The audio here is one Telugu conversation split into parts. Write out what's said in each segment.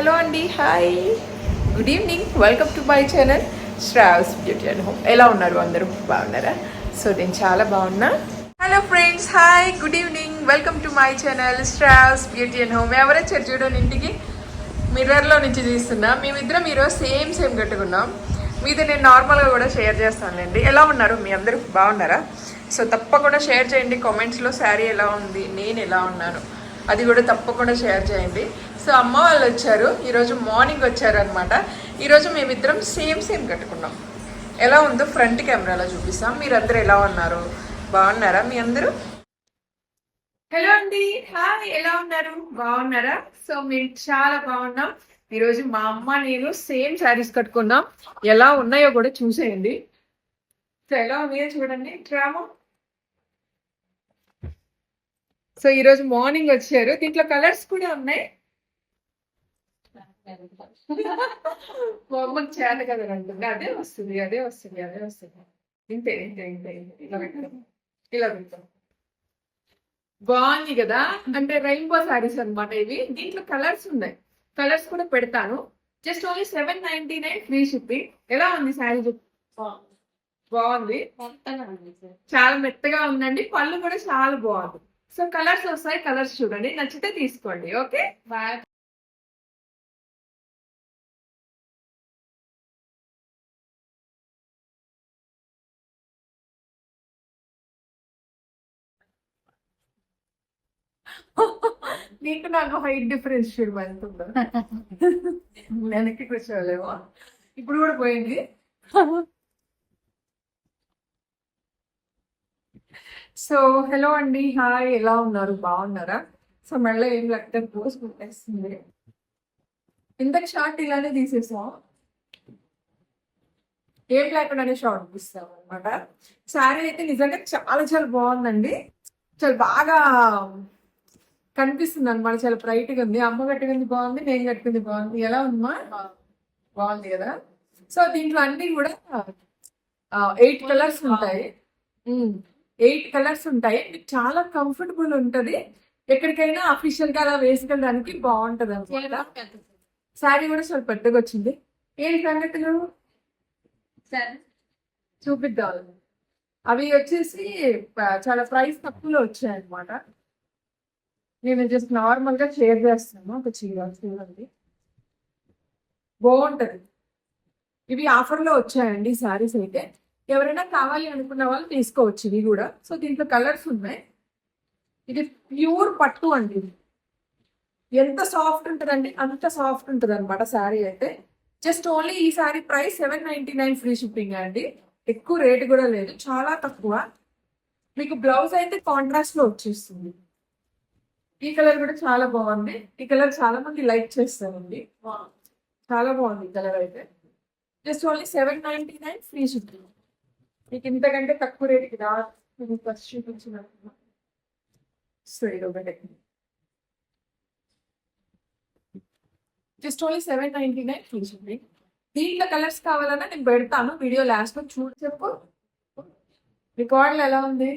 హలో అండి hi good evening welcome to my channel Sravs beauty and home ఎలా ఉన్నారు అందరూ? బాగున్నారా? సో నేను చాలా బాగున్నా. Hello friends hi good evening welcome to my channel Sravs beauty and home ఎవరొచ్చారు చూడండి ఇంటికి? మిర్రర్లో నుంచి తీస్తున్నా మేమిద్దరం ఈరోజు సేమ్ సేమ్ కట్టుకున్నాం. మీతో నేను నార్మల్గా కూడా షేర్ చేస్తానులేండి. ఎలా ఉన్నారు? మీ అందరూ బాగున్నారా? సో తప్పకుండా షేర్ చేయండి. కామెంట్స్లో శారీ ఎలా ఉంది? నేను ఎలా ఉన్నాను? అది కూడా తప్పకుండా షేర్ చేయండి. సో అమ్మ వాళ్ళు వచ్చారు. ఈరోజు మార్నింగ్ వచ్చారు అనమాట ఈరోజు మేమిద్దరం సేమ్ సేమ్ కట్టుకున్నాం. ఎలా ఉందో ఫ్రంట్ కెమెరాలో చూపిస్తాం. మీరందరూ ఎలా ఉన్నారు? బాగున్నారా? మీ అందరూ? హలో అండి. హాయ్ ఎలా ఉన్నారు? బాగున్నారా? సో మేము చాలా బాగున్నాం. ఈరోజు మా అమ్మ నేను సేమ్ శారీస్ కట్టుకున్నాం. ఎలా ఉన్నాయో కూడా చూసేయండి. సో ఎలా ఉన్నాయో చూడండి. డ్రామా సో ఈరోజు మార్నింగ్ వచ్చారు. దీంట్లో కలర్స్ కూడా ఉన్నాయి. మా అమ్మకి చేత కదా అంటుంది అదే వస్తుంది అదే వస్తుంది అదే వస్తుంది. ఇంతే ఇంతే ఇంతే. ఇలా పెట్టాం ఇలా పెట్టాం బాగుంది కదా? అంటే రెయిన్బో సారీస్ అన్నమాట ఇవి. దీంట్లో కలర్స్ ఉన్నాయి. కలర్స్ కూడా పెడతాను. Just only seven ninety nine free shipping ఎలా ఉంది శారీ బాగుంది. చాలా మెత్తగా ఉందండి. పళ్ళు కూడా చాలా బాగుంది. సో కలర్స్ వస్తాయి కలర్స్ చూడండి. నచ్చితే తీసుకోండి. ఓకే బాయ్ నీకు నాకు హైట్ డిఫరెన్స్ చూడు వెళ్తుందా వెనక్కి కూర్చోలేమో. ఇప్పుడు కూడా పోయింది. సో హలో అండి. హాయ్ ఎలా ఉన్నారు? బాగున్నారా? సో మళ్ళీ ఏం లేకపోతే పోస్ట్ పెట్టేస్తుంది ఇంతకు షార్ట్ ఇలానే తీసేసాం. ఏం లేకుండానే షార్ట్ తీస్తాం అనమాట శారీ అయితే నిజంగా చాలా చాలా బాగుందండి. చాలా బాగా కనిపిస్తుంది అనమాట చాలా బ్రైట్గా ఉంది. అమ్మ కట్టుకుంది బాగుంది నేను కట్టుకుంది బాగుంది. ఎలా ఉందమ్మా? బాగుంది. కదా? సో దీంట్లో అన్ని కూడా ఎయిట్ కలర్స్ ఉంటాయి. ఎయిట్ కలర్స్ ఉంటాయి. మీకు చాలా కంఫర్టబుల్ ఉంటది. ఎక్కడికైనా అఫీషియల్గా అలా వేసుకెళ్ళడానికి బాగుంటది అనమాట శారీ కూడా చాలా పెద్దగా వచ్చింది. ఏంటి సంగతులు? చూపిద్దాం. అవి వచ్చేసి చాలా ప్రైస్ తక్కువలో వచ్చాయి అనమాట నేను జస్ట్ నార్మల్గా షేర్ చేస్తున్నాను ఒక చీర చూడండి. బాగుంటది. ఇవి ఆఫర్లో వచ్చాయండి సారీస్ అయితే. ఎవరైనా కావాలి అనుకున్న వాళ్ళు తీసుకోవచ్చు ఇవి కూడా. సో దీంట్లో కలర్స్ ఉన్నాయి. ఇది ప్యూర్ పట్టు అండి ఎంత సాఫ్ట్ ఉంటుందండి అంత సాఫ్ట్ ఉంటుంది అనమాట శారీ అయితే. జస్ట్ ఓన్లీ ఈ sari price seven ninety nine free shipping అండి. ఎక్కువ రేట్ కూడా లేదు చాలా తక్కువ. మీకు బ్లౌజ్ అయితే కాంట్రాస్ట్లో వచ్చేస్తుంది. ఈ కలర్ కూడా చాలా బాగుంది. ఈ కలర్ చాలా మంది లైక్ చేస్తారండి. చాలా బాగుంది ఈ కలర్ అయితే. Just only seven ninety nine free shipping. మీకు ఇంతకంటే తక్కువ రేట్కి రా. ఫస్ట్ చూపించిన సో ఇది ఒకటి. Just only seven ninety nine free shipping. దీంట్లో కలర్స్ కావాలన్నా నేను పెడతాను. వీడియో లాస్ట్లో చూడు చెప్పు. రికార్డులు ఎలా ఉంది?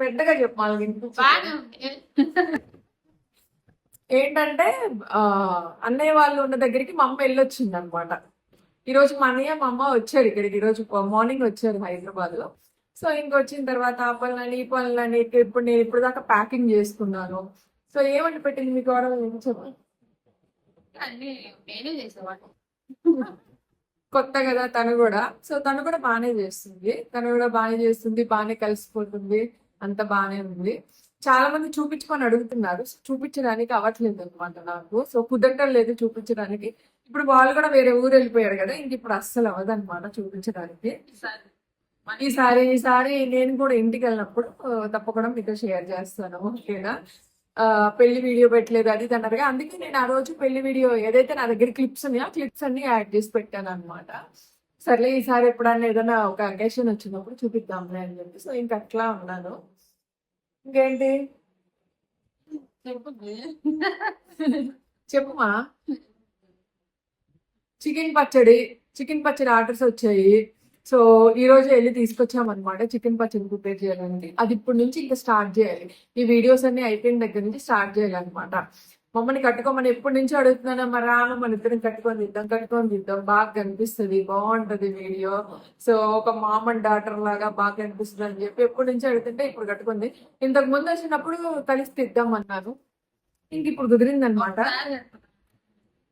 పెద్దగా చెప్పు వాళ్ళకి వినిపించదు. ఏంటంటే అన్నయ్య వాళ్ళు ఉన్న దగ్గరికి మా అమ్మ వెళ్ళొచ్చింది అనమాట ఈరోజు మా అన్నయ్య మా అమ్మ వచ్చారు ఇక్కడికి. ఈరోజు మార్నింగ్ వచ్చారు హైదరాబాద్లో. సో ఇంకొచ్చిన తర్వాత ఆ పనులని ఈ పనులని ఇప్పుడు నేను ఇప్పుడు దాకా ప్యాకింగ్ చేసుకున్నాను. సో ఏమంటి పెట్టింది మీకు ఆర్డర్ చేసేవాడు కొత్త కదా తను కూడా. సో తను కూడా బాగానే చేస్తుంది. తను కూడా బాగానే చేస్తుంది బాగానే కలిసిపోతుంది. అంత బాగానే ఉంది. చాలా మంది చూపించుకొని అడుగుతున్నారు. చూపించడానికి అవ్వట్లేదు అనమాట నాకు. సో కుదరటం లేదు చూపించడానికి. ఇప్పుడు వాళ్ళు కూడా వేరే ఊరు వెళ్ళిపోయారు కదా ఇంక ఇప్పుడు అస్సలు అవ్వదు అనమాట చూపించడానికి. ఈసారి ఈసారి నేను కూడా ఇంటికి వెళ్ళినప్పుడు తప్పకుండా మీతో షేర్ చేస్తాను ఓకేనా? పెళ్ళి వీడియో పెట్టలేదు అది అన్నారుగా అందుకే నేను ఆ రోజు పెళ్ళి వీడియో ఏదైతే నా దగ్గర క్లిప్స్ ఉన్నాయో ఆ క్లిప్స్ అన్ని యాడ్ చేసి పెట్టాను అనమాట సర్లే ఈసారి ఎప్పుడన్నా ఏదైనా ఒక అకేషన్ వచ్చినప్పుడు చూపిద్దాంలే అని చెప్పి. సో ఇంక అట్లా ఉన్నాను. ఇంకేంటి? చెప్పుమా? చికెన్ పచ్చడి చికెన్ పచ్చడి ఆర్డర్స్ వచ్చాయి. సో ఈ రోజు వెళ్ళి తీసుకొచ్చాం అనమాట చికెన్ పచ్చడి ప్రిపేర్ చేయాలండి. అది ఇప్పటి నుంచి ఇంకా స్టార్ట్ చేయాలి. ఈ వీడియోస్ అన్ని అయిపోయిన దగ్గర నుంచి స్టార్ట్ చేయాలన్నమాట. మమ్మల్ని కట్టుకోమని ఎప్పటి నుంచో అడుగుతున్నాను మరి రాను మన ఇద్దరం కట్టుకొని దిద్దాం కట్టుకొని దిద్దాం బాగా కనిపిస్తుంది బాగుంటది వీడియో. సో ఒక మామ్ అండ్ డాటర్ లాగా బాగా కనిపిస్తుంది అని చెప్పి ఎప్పటి నుంచో అడుగుతుంటే ఇప్పుడు కట్టుకుంది ఇంతకు ముందు వచ్చినప్పుడు కలిసి తిద్దాం అన్నాను. ఇంక ఇప్పుడు కుదిరింది అనమాట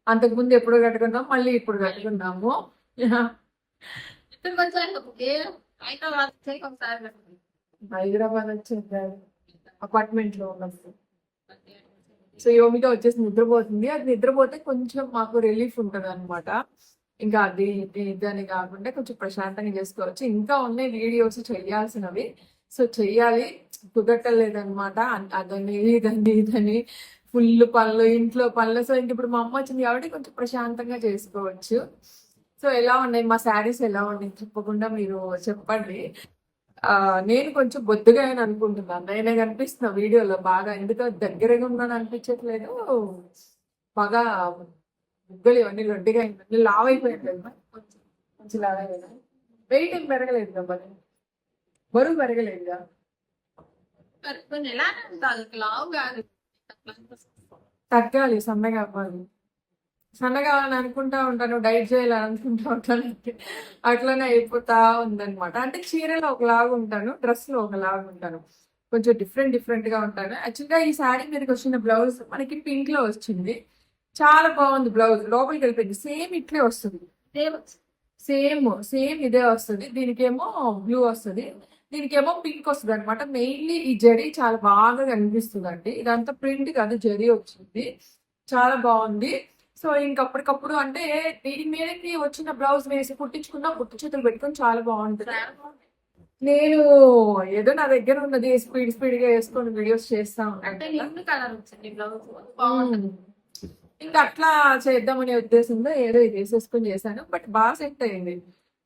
అంతకు ముందు ఎప్పుడు కట్టుకున్నాం మళ్ళీ ఇప్పుడు కట్టుకున్నాము. హైదరాబాద్ వచ్చింది అపార్ట్మెంట్లో ఉన్నప్పుడు సో యోమిక వచ్చేసి నిద్రపోతుంది. అది నిద్రపోతే కొంచెం మాకు రిలీఫ్ ఉంటుంది అనమాట ఇంకా అది ఇది అని కాకుండా కొంచెం ప్రశాంతంగా చేసుకోవచ్చు. ఇంకా ఉన్నాయి వీడియోస్ చేయాల్సినవి. సో చెయ్యాలి కుదరటలేదన్నమాట. అదని ఇదని ఇదని. ఫుల్ పనులు ఇంట్లో పనులు. సో ఇంక ఇప్పుడు మా అమ్మ వచ్చింది కాబట్టి కొంచెం ప్రశాంతంగా చేసుకోవచ్చు. సో ఎలా ఉన్నాయి? మా శారీస్ ఎలా ఉన్నాయి? తప్పకుండా మీరు చెప్పండి. నేను కొంచెం బొద్దుగా అని అనుకుంటున్నాను నేనే కనిపిస్తున్నా వీడియోలో బాగా. ఎందుకో దగ్గరగా ఉన్నాను అనిపించట్లేదు. బాగా బుగ్గలు ఇవన్నీ లొడ్డిగా అయింది లావ్ అయిపోయింది కదా కొంచెం కొంచెం లావ్ అయిపోయింది వెయిట్ ఏం పెరగలేదు కదా మరి. బరువు ఎలా ఉంటారు లావు కాదు. తగ్గాలి సన్నగా అవ్వాలి. సన్నగా అని అనుకుంటా ఉంటాను డైట్ చేయాలని అనుకుంటా ఉంటాను. అట్లనే అయిపోతా ఉందన్నమాట. అంటే చీరలో ఒకలాగా ఉంటాను డ్రెస్లో ఒకలాగా ఉంటాను. కొంచెం డిఫరెంట్ డిఫరెంట్గా ఉంటాను. యాక్చువల్గా ఈ శారీ మీదకి వచ్చిన బ్లౌజ్ మనకి పింక్లో వచ్చింది. చాలా బాగుంది బ్లౌజ్. లోపలికి వెళ్ళిపోయింది. సేమ్ ఇట్లే వస్తుంది. సేమ్ సేమ్ ఇదే వస్తుంది. దీనికేమో బ్లూ వస్తుంది. దీనికేమో పింక్ వస్తుంది అనమాట మెయిన్లీ ఈ జరీ చాలా బాగా కనిపిస్తుంది అండి ఇదంతా ప్రింట్ కాదు జరీ వచ్చింది. చాలా బాగుంది. సో ఇంకప్పటికప్పుడు అంటే దీని మీదకి వచ్చిన బ్లౌజ్ వేసి కుట్టించుకున్నా పుట్టు చేతులు పెట్టుకొని చాలా బాగుంటుంది. నేను ఏదో నా దగ్గర ఉన్నది స్పీడ్ స్పీడ్గా వేసుకొని వీడియోస్ చేస్తా ఉంటాను ఇంకా అట్లా చేద్దామనే ఉద్దేశంతో ఏదో ఇది వేసేసుకొని చేశాను. బట్ బాగా సెట్ అయింది.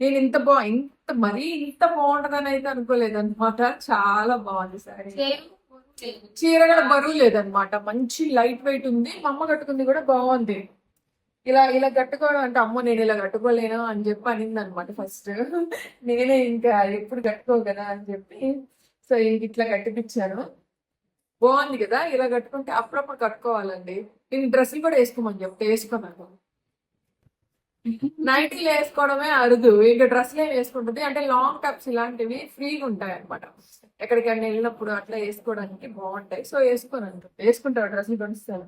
నేను ఇంత బా ఇంత మరీ ఇంత బాగుంటదని అయితే అనుకోలేదు అనమాట చాలా బాగుంది సారీ. చీర కూడా బరువు లేదనమాట మంచి లైట్ వెయిట్ ఉంది. మా అమ్మ కట్టుకుంది కూడా బాగుంది. ఇలా ఇలా కట్టుకోవడం అంటే అమ్మో నేను ఇలా కట్టుకోలేను అని చెప్పి అనింది అనమాట ఫస్ట్. నేనే ఇంకా ఎప్పుడు కట్టుకో కదా అని చెప్పి. సో ఇంక ఇట్లా కట్టిపించాను బాగుంది కదా ఇలా కట్టుకుంటే అప్పుడప్పుడు కట్టుకోవాలండి. నేను డ్రెస్సులు కూడా వేసుకోమని చెప్తే వేసుకున్నాను నైటీలు వేసుకోవడమే అరుదు. ఇంకా డ్రెస్సులు ఏమి వేసుకుంటుంది? అంటే లాంగ్ టాప్స్ ఇలాంటివి ఫ్రీగా ఉంటాయి అనమాట ఎక్కడికైనా వెళ్ళినప్పుడు అట్లా వేసుకోవడానికి బాగుంటాయి. సో వేసుకోను వేసుకుంటారు వేసుకుంటావు డ్రెస్సులు కొనిస్తాను.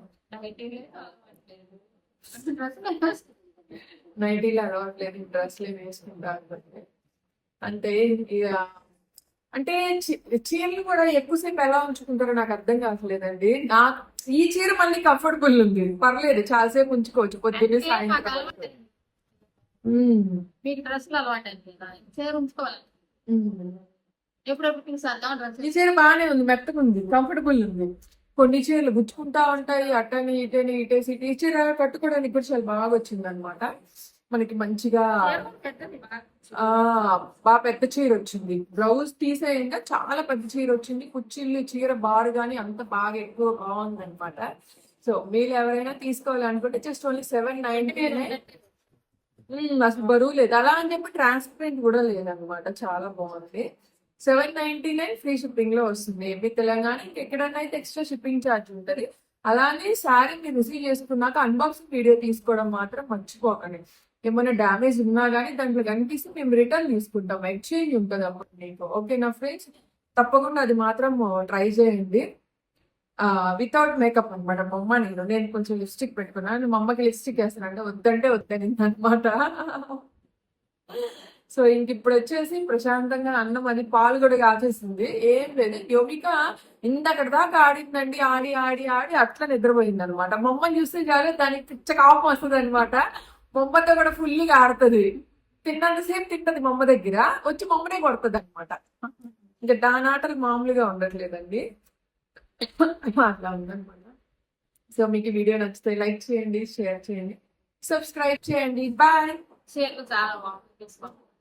నైటీలు అలవాట్లేదు డ్రెస్సులు ఏమి వేసుకుంటా అనుకుంటే. అంటే ఇక అంటే చీరలు కూడా ఎక్కువసేపు ఎలా ఉంచుకుంటారో నాకు అర్థం కావట్లేదండి. నా ఈ చీర మళ్ళీ కంఫర్టబుల్ ఉంది. పర్లేదు చాలాసేపు ఉంచుకోవచ్చు పొద్దున్నే సాయంత్రం. మీకు డ్రెస్సులు అలవాటు చీర ఉంచుకోవాలి. ఎప్పుడెప్పుడు డ్రెస్ ఈ చీర బాగానే ఉంది మెత్తగా ఉంది కంఫర్టబుల్ ఉంది. కొన్ని చీరలు గుచ్చుకుంటా ఉంటాయి అట్టని ఇటని ఇటేసి ఇటు. ఈ చీర కట్టుకోవడానికి కూడా చాలా బాగా వచ్చింది అనమాట మనకి మంచిగా బాగా ఆ బాగా పెద్ద చీర వచ్చింది. బ్లౌజ్ తీసేయంగా చాలా పెద్ద చీర వచ్చింది. కుచ్చిళ్ళు చీర బారు కానీ అంత బాగా ఎక్కువ బాగుంది అనమాట సో మీరు ఎవరైనా తీసుకోవాలనుకుంటే జస్ట్ ఓన్లీ సెవెన్ నైన్టీ అసలు బరువు లేదు. అలా అని చెప్పి ట్రాన్స్పరెంట్ కూడా లేదనమాట చాలా బాగుంది. సెవెన్ నైన్టీ నైన్ ఫ్రీ షిప్పింగ్లో వస్తుంది. మీ తెలంగాణ ఇంకెక్కడైనా అయితే ఎక్స్ట్రా షిప్పింగ్ ఛార్జ్ ఉంటుంది. అలానే శారీ మీరు రిసీవ్ చేసుకున్నాక అన్బాక్సింగ్ వీడియో తీసుకోవడం మాత్రం మర్చిపోకండి. ఏమైనా డ్యామేజ్ ఉన్నా కానీ దాంట్లో కనిపిస్తే మేము రిటర్న్ తీసుకుంటాం. ఎక్స్చేంజ్ ఉంటుంది అప్పుడు మీకు. ఓకేనా ఫ్రెండ్స్? తప్పకుండా అది మాత్రం ట్రై చేయండి. వితౌట్ మేకప్ అనమాట మా అమ్మ నేను. నేను కొంచెం లిప్స్టిక్ పెట్టుకున్నాను. మా అమ్మకి లిప్స్టిక్ వేస్తానంటే వద్దంటే వద్దనింది అనమాట సో ఇంక ఇప్పుడు వచ్చేసి ప్రశాంతంగా అన్నం అది పాలు కూడా కాచేసింది. ఏం లేదు. యోగిక ఇందక్కడ దాకా ఆడిందండి ఆడి ఆడి ఆడి అట్లా నిద్రపోయింది అనమాట మా చూస్తే చాలు దానికి పిచ్చ కాపం వస్తుంది అనమాట బొమ్మతో కూడా ఫుల్గా ఆడుతుంది. తిన్నంతసేపు తింటది మమ్మ దగ్గర. వచ్చి మమ్మనే కొడుతుంది అనమాట ఇంకా దాని ఆటలు మామూలుగా ఉండట్లేదండి. అట్లా ఉందన్నమాట సో మీకు వీడియో నచ్చితే లైక్ చేయండి షేర్ చేయండి సబ్స్క్రైబ్ చేయండి. బాయ్. చాలా బాగుంది.